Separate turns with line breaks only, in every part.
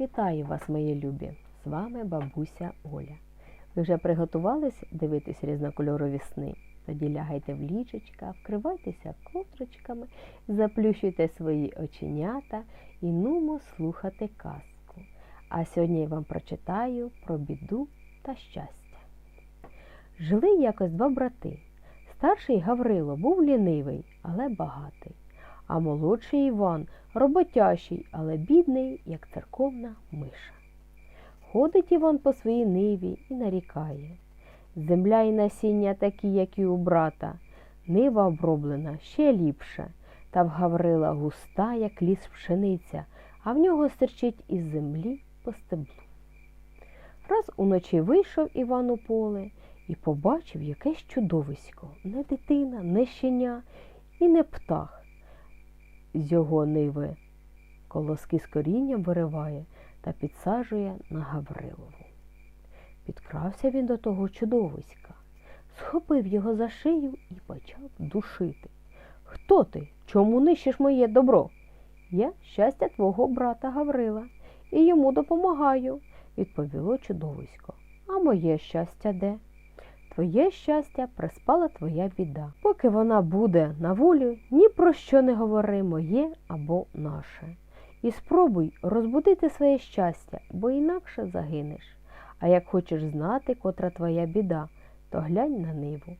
Вітаю вас, мої любі! З вами бабуся Оля. Ви вже приготувались дивитись різнокольорові сни? Тоді лягайте в ліжечка, вкривайтеся ковдрочками, заплющуйте свої оченята і нумо слухати казку. А сьогодні я вам прочитаю про біду та щастя. Жили якось два брати. Старший Гаврило був лінивий, але багатий, а молодший Іван роботящий, але бідний, як церковна миша. Ходить Іван по своїй ниві і нарікає. Земля і насіння такі, як і у брата, нива оброблена ще ліпше, та в Гаврила густа, як ліс пшениця, а в нього стирчить із землі по стеблу. Раз уночі вийшов Іван у поле і побачив якесь чудовисько, не дитина, не щеня і не птах. З його ниви колоски з корінням вириває та підсаджує на Гаврилову. Підкрався він до того чудовиська, схопив його за шию і почав душити. Хто ти? Чому нищиш моє добро? Я щастя твого брата Гаврила і йому допомагаю, відповіло чудовисько. А моє щастя де? Твоє щастя приспала твоя біда. Поки вона буде на волі, ні про що не говори моє або наше. І спробуй розбудити своє щастя, бо інакше загинеш. А як хочеш знати, котра твоя біда, то глянь на ниву.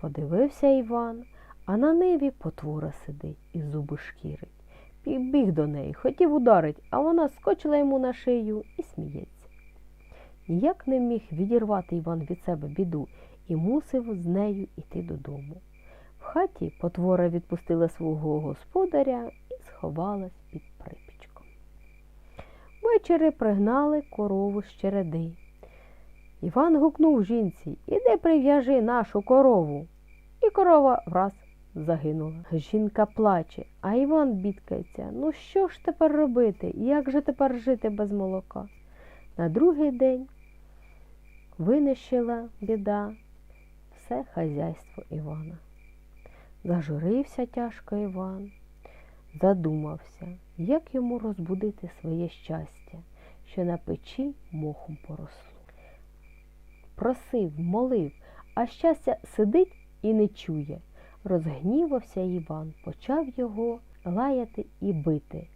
Подивився Іван, а на ниві потвора сидить і зуби шкірить. Підбіг до неї, хотів ударить, а вона скочила йому на шию і сміється. Ніяк не міг відірвати Іван від себе біду і мусив з нею йти додому. В хаті потвора відпустила свого господаря і сховалась під припічком. Ввечері пригнали корову з череди. Іван гукнув жінці Іди прив'яжи нашу корову. І корова враз загинула. Жінка плаче, а Іван бідкається. Ну що ж тепер робити? Як же тепер жити без молока? На другий день винищила біда все хазяйство Івана. Зажурився тяжко Іван, задумався, як йому розбудити своє щастя, що на печі мохом поросло. Просив, молив, а щастя сидить і не чує. Розгнівався Іван, почав його лаяти і бити.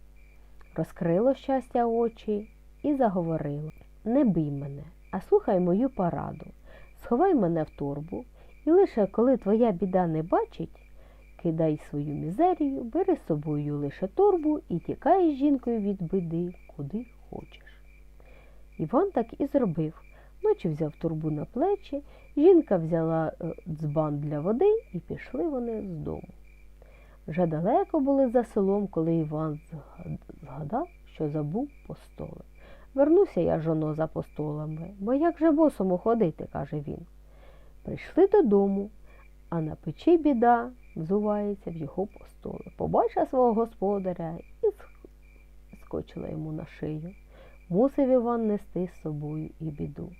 Розкрило щастя очі і заговорило Не бий мене, а слухай мою пораду. Сховай мене в торбу, і лише коли твоя біда не бачить, кидай свою мізерію, бери з собою лише торбу і тікай з жінкою від биди, куди хочеш. Іван так і зробив. Ночі взяв турбу на плечі, жінка взяла е, дзбан для води і пішли вони з дому. Вже далеко були за селом, коли Іван згадав, що забув постоли. Вернуся я, жоно, за постолами, бо як же босому ходити, каже він. Прийшли додому, а на печі біда взувається в його постоли. Побачила свого господаря і скочила йому на шию. Мусив Іван нести з собою і біду.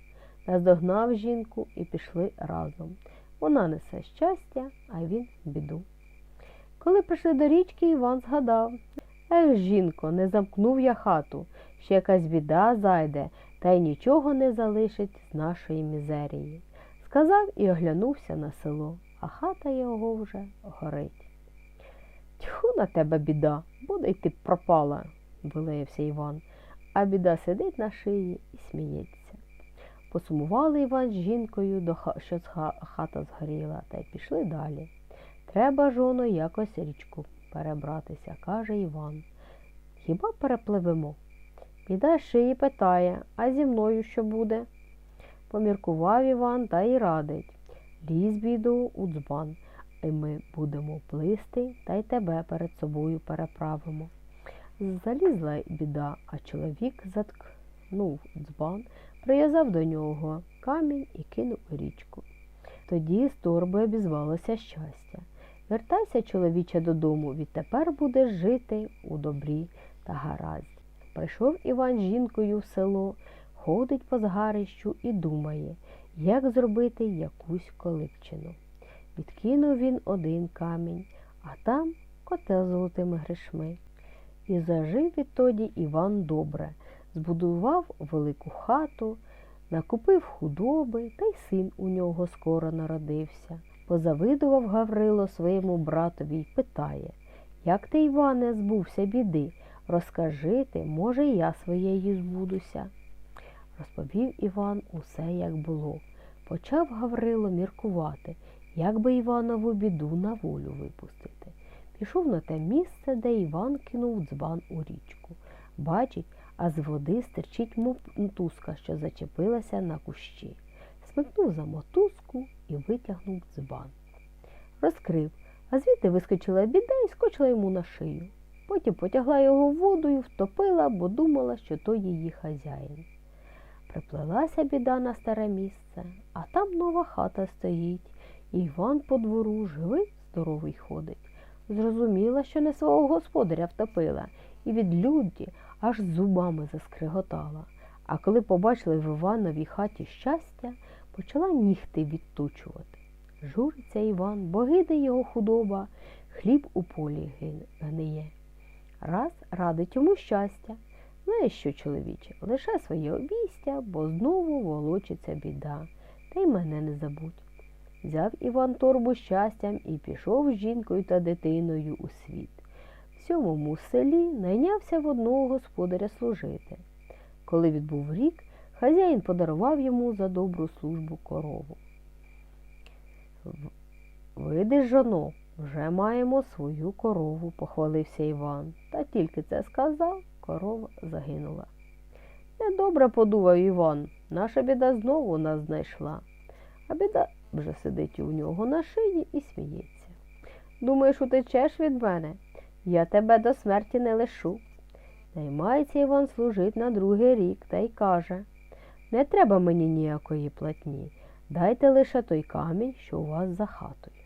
Наздогнав жінку і пішли разом. Вона несе щастя, а він біду. Коли прийшли до річки, Іван згадав Ех, жінко, не замкнув я хату, ще якась біда зайде, та й нічого не залишить з нашої мізерії. Сказав і оглянувся на село, а хата його вже горить. Тьху на тебе біда, буде й ти пропала, вилаявся Іван, а біда сидить на шиї і сміється. Посумували Іван з жінкою, що хата згоріла, та й пішли далі. Треба, жоно, якось річку перебратися, каже Іван. Хіба перепливемо? Біда шиї питає, а зі мною що буде? Поміркував Іван та й радить. Лізь біду у дзбан, і ми будемо плисти та й тебе перед собою переправимо. Залізла біда, а чоловік заткнув дзбан, прив'язав до нього камінь і кинув у річку. Тоді з торби обізвалося щастя. Вертайся, чоловіче, додому, відтепер будеш жити у добрі та гаразді. Прийшов Іван жінкою в село, ходить по згарищу і думає, як зробити якусь колипчину. Відкинув він один камінь, а там котел з золотими гришми. І зажив відтоді Іван добре, збудував велику хату, накупив худоби, та й син у нього скоро народився. Позавидував Гаврило своєму братові й питає, як ти, Іване, збувся біди? Розкажи ти, може, я своєю збудуся. Розповів Іван усе, як було. Почав Гаврило міркувати, як би Іванову біду на волю випустити. Пішов на те місце, де Іван кинув дзбан у річку. Бачить, а з води стирчить мотузка, що зачепилася на кущі. Смикнув за мотузку і витягнув дзбан. Розкрив, а звідти вискочила біда і скочила йому на шию. Потім потягла його в воду і втопила, бо думала, що то її хазяїн. Приплелася біда на старе місце, а там нова хата стоїть, і Іван по двору живий, здоровий ходить. Зрозуміла, що не свого господаря втопила, і від люті аж зубами заскриготала. А коли побачили в Івановій хаті щастя, почала нігти відточувати. Журиться Іван, бо гиде його худоба, хліб у полі гниє. Раз радить йому щастя. Знаєш що, чоловіче, лише своє обійстя, бо знову волочиться біда, та й мене не забудь. Взяв Іван торбу щастям і пішов з жінкою та дитиною у світ. В сьомому селі найнявся в одного господаря служити. Коли відбув рік, хазяїн подарував йому за добру службу корову. Видиш, жоно, вже маємо свою корову, похвалився Іван. Та тільки це сказав, корова загинула. Недобре подумав Іван, наша біда знову нас знайшла, а біда вже сидить у нього на шиї і сміється. Думаєш, утечеш від мене? Я тебе до смерті не лишу. Наймається Іван служить на другий рік та й каже не треба мені ніякої платні. Дайте лише той камінь, що у вас за хатою.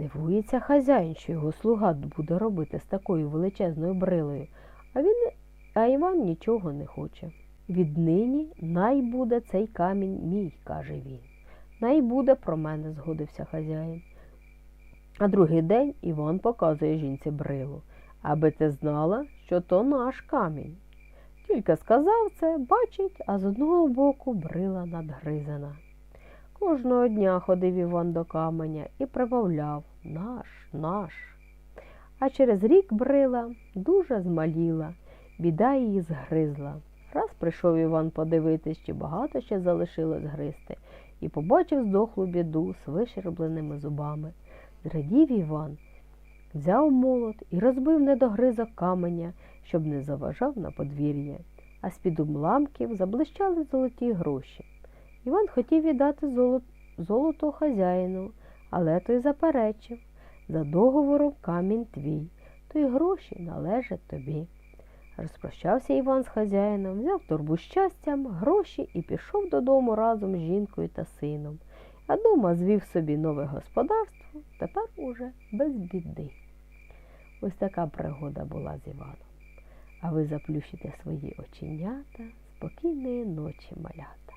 Дивується хазяїн, що його слуга буде робити з такою величезною брилою, а він, а Іван нічого не хоче. Віднині най буде цей камінь мій, каже він. Най буде про мене, згодився хазяїн. А другий день Іван показує жінці брилу, аби ти знала, що то наш камінь. Тільки сказав це, бачить, а з одного боку брила надгризана. Кожного дня ходив Іван до каменя і прибавляв наш, наш. А через рік брила дуже змаліла, біда її згризла. Раз прийшов Іван подивитись, чи багато ще залишилось гризти, і побачив здохлу біду з вишербленими зубами. Зрадів Іван, взяв молот і розбив недогризок каменя, щоб не заважав на подвір'я, а з-під умламків заблищали золоті гроші. Іван хотів віддати золото, золото хазяїну, але той заперечив за договором камінь твій, то й гроші належать тобі. Розпрощався Іван з хазяїном, взяв торбу щастям, гроші і пішов додому разом з жінкою та сином. А дома звів собі нове господарство, тепер уже без біди. Ось така пригода була з Іваном. А ви заплющите свої оченята, спокійної ночі малята.